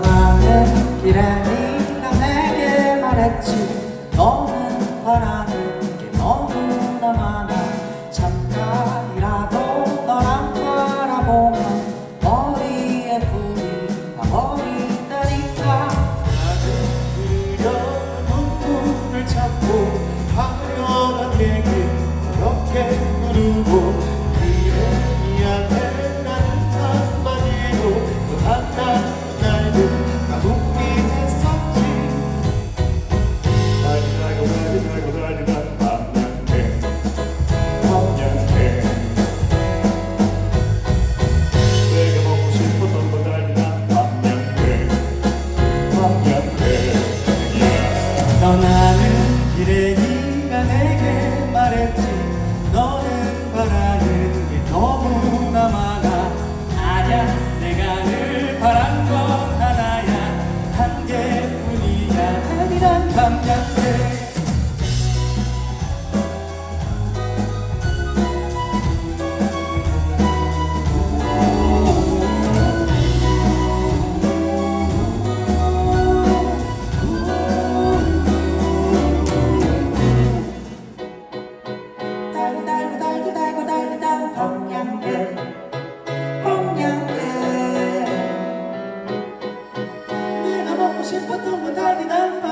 너만의 길에 니가 내게 말했지. 너는 바라는 게 너무나 많아. 잠깐이라도 너랑 바라보면 머리에 불이 나버린다니까. 나는 그려운 눈물을 찾고 화려한 얘기 그렇게 부르고 이 래니가 내게 말했지. 너는 바라는 게 너무나 많아. 아냐 내가 늘 바란 건 하나야. 한 개뿐이야. 아니란 감각들 谁不懂我哪里难？